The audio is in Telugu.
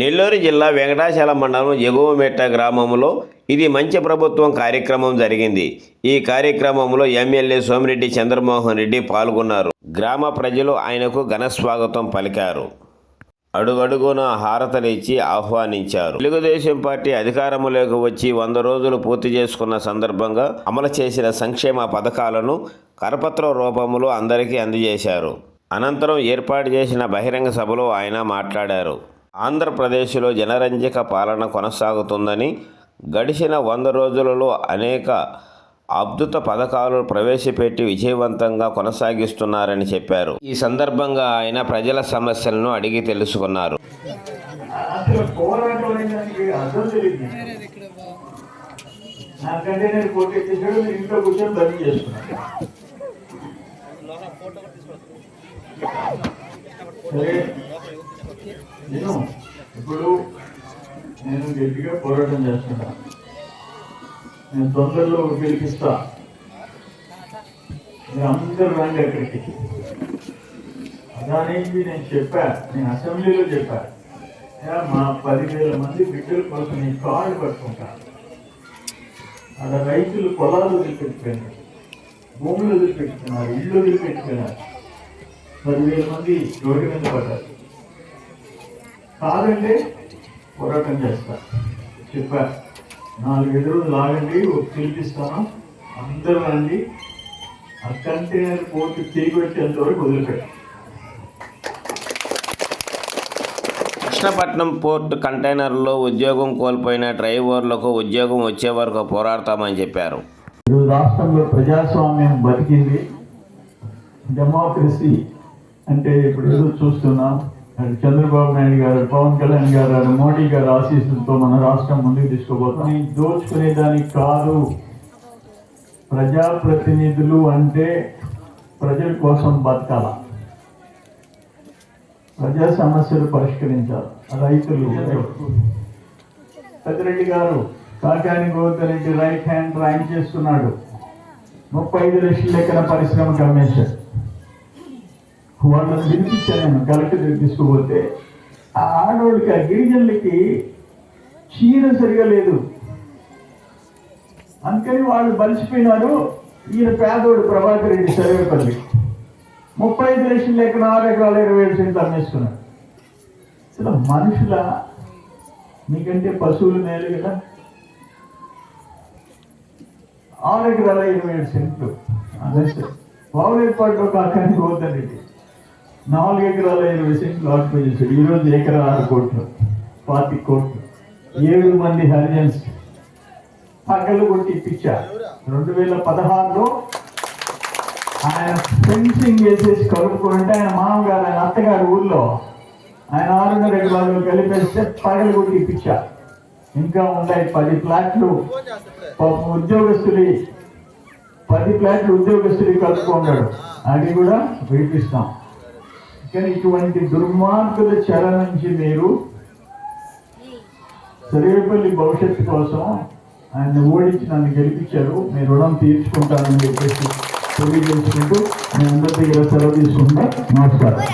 నెల్లూరు జిల్లా వెంకటాచల మండలం ఎగువమెట్ట గ్రామంలో ఇది మంచి ప్రభుత్వం కార్యక్రమం జరిగింది. ఈ కార్యక్రమంలో ఎమ్మెల్యే సోమిరెడ్డి చంద్రమోహన్ రెడ్డి పాల్గొన్నారు. గ్రామ ప్రజలు ఆయనకు ఘన స్వాగతం పలికారు. అడుగడుగున హారతనిచ్చి ఆహ్వానించారు. తెలుగుదేశం పార్టీ అధికారంలోకి వచ్చి వంద రోజులు పూర్తి చేసుకున్న సందర్భంగా అమలు చేసిన సంక్షేమ పథకాలను కరపత్ర రూపంలో అందరికీ అందజేశారు. అనంతరం ఏర్పాటు చేసిన బహిరంగ సభలో ఆయన మాట్లాడారు. ఆంధ్రప్రదేశ్లో జనరంజక పాలన కొనసాగుతుందని గడిచిన వంద రోజులలో అనేక అద్భుత పథకాలు ప్రవేశపెట్టి విజయవంతంగా కొనసాగిస్తున్నారని చెప్పారు. ఈ సందర్భంగా ఆయన ప్రజల సమస్యలను అడిగి తెలుసుకున్నారు. ఇంట్లో నేను ఇప్పుడు నేను గట్టిగా పోరాటం చేస్తున్నా. నేను తొందరలో గెలిపిస్తా మీరు అందరూ రండి అక్కడికి. అదానేది నేను చెప్పా? నేను అసెంబ్లీలో చెప్పా. యా, మా పదివేల మంది బిడ్డల కోసం నేను కార్డు పట్టుకుంటా అక్కడ రైతులు పొలాలు వదిలిపెట్టుకున్నారు. భూములు వదిలిపెట్టుకున్నారు. ఇల్లు వదిలిపెట్టుకున్నారు. పదివేల మంది రోడ్డు మీద పడ్డారు. కాదంటే పోరాటం చేస్తా. చెప్పా. నాలుగు ఎదురు లాగండి ఒక పిలిపిస్తాను అందరూ రండి. ఆ కంటైనర్ పోటీ తిరిగి వచ్చేంత వరకు వదిలిపెట్టారు కృష్ణపట్నం పోర్ట్ కంటైనర్లో ఉద్యోగం కోల్పోయిన డ్రైవర్లకు ఉద్యోగం వచ్చే వరకు పోరాడతామని చెప్పారు. రాష్ట్రంలో ప్రజాస్వామ్యం బతికింది. డెమోక్రసీ అంటే ఇప్పుడు ఏదో చూస్తున్నాం. అటు చంద్రబాబు నాయుడు గారు పవన్ కళ్యాణ్ గారు అటు మోడీ గారు ఆశీస్సులతో మన రాష్ట్రం ముందుకు తీసుకుపోతాం. దోచుకునేదానికి కాదు. ప్రజాప్రతినిధులు అంటే ప్రజల కోసం బతకాల. ప్రజా సమస్యలు పరిష్కరించాలి. రైతులు పెద్దరెడ్డి గారు Kakani Govardhan right hand drawing చేస్తున్నాడు. ముప్పై ఐదు లక్షల లెక్కన పరిశ్రమ అమ్మేశాడు వాళ్ళని వినిపించాను కలెక్టర్ దగ్గరికి తీసుకుపోతే ఆ ఆడవాళ్ళకి ఆ గిరిజనులకి చీర సరిగా లేదు అందుకని వాళ్ళు బలిసిపోయినారు ఈయన పేదోడు ప్రభాకర్ రెడ్డి సర్వేపల్లి ముప్పై ఐదు లక్షలు లేక ఆరు ఎకరాలు ఇరవై ఏడు సెంట్లు అమ్మేసుకున్నాడు అసలు మనుషుల మీకంటే పశువులు మేలు కదా ఆరు ఎకరాల ఇరవై ఏడు సెంట్లు పావులేపాటులో కాకాని గోవర్ధన్ పోతానండి నాలుగు ఎకరాల ఇరవై సెంట్లు ఆక్యుపై చేశాడు ఈరోజు ఎకరా ఆరు కోట్లు పాతి కోట్లు. ఏడు మంది హరిజన్స్ పగలు కొట్టి ఇప్పించా రెండు వేల పదహారులో ఆయన ఫెన్సింగ్ వేసేసి కలుపుకుంటే ఆయన మామగారు ఆయన అత్తగారు ఊళ్ళో ఆయన ఆరున్నర ఎకరాలు కలిపేస్తే పగలు కొట్టి ఇప్పించా ఇంకా ఉన్నాయి పది ఫ్లాట్లు. ఉద్యోగస్తులు పది ఫ్లాట్లు ఉద్యోగస్తులు కలుపుకున్నాడు అది కూడా విడిపిస్తాం. కానీ ఇటువంటి దుర్మార్గుల చెర నుంచి మీరు సరేపల్లి భవిష్యత్తు కోసం ఆయన ఓడించి నన్ను గెలిపించారు. మీ రుణం తీర్చుకుంటానని చెప్పేసి తెలియజేసుకుంటూ మీ అందరి దగ్గర సెలవు తీసుకుంటా నమస్కారం.